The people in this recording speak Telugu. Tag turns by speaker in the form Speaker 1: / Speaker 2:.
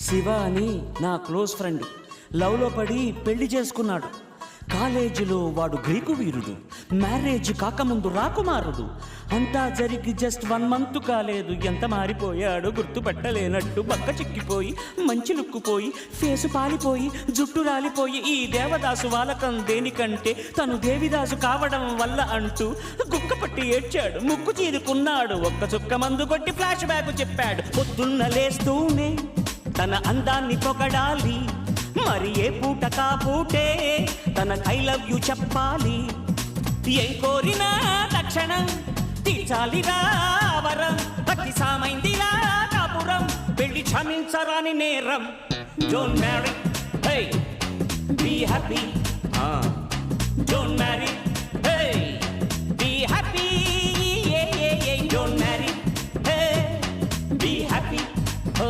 Speaker 1: శివ అని నా క్లోజ్ ఫ్రెండ్. లవ్లో పడి పెళ్ళి చేసుకున్నాడు. కాలేజీలో వాడు గ్రీకు వీరుడు. మ్యారేజ్ కాకముందు రాకుమారుడు. అంతా జరిగి జస్ట్ వన్ మంత్ కాలేదు. ఎంత మారిపోయాడు గుర్తుపట్టలేనట్టు బక్క చిక్కిపోయి మంచి లుక్కుపోయి ఫేసు పాలిపోయి జుట్టు రాలిపోయి ఈ దేవదాసు వాలకం దేనికంటే తను దేవిదాసు కావడం వల్ల అంటూ గుక్క పట్టి ఏడ్చాడు. ముక్కు చీరుకున్నాడు. ఒక్క చుక్క మందు కొట్టి ఫ్లాష్ బ్యాక్ చెప్పాడు. పొద్దున్న లేస్తూనే తన అందాన్ని పొగడాలి. మరి ఏ పూట కాపూటే తన ఐ లవ్ యూ చెప్పాలి. ఏం కోరినా తక్షణం తీర్చాలి రావరం పతి సామైంది కాపురం. పెళ్ళి క్షమించరాని నేరం. John Mary hey be happy John Mary hey be happy ఏ ఏ Mary hey be happy oh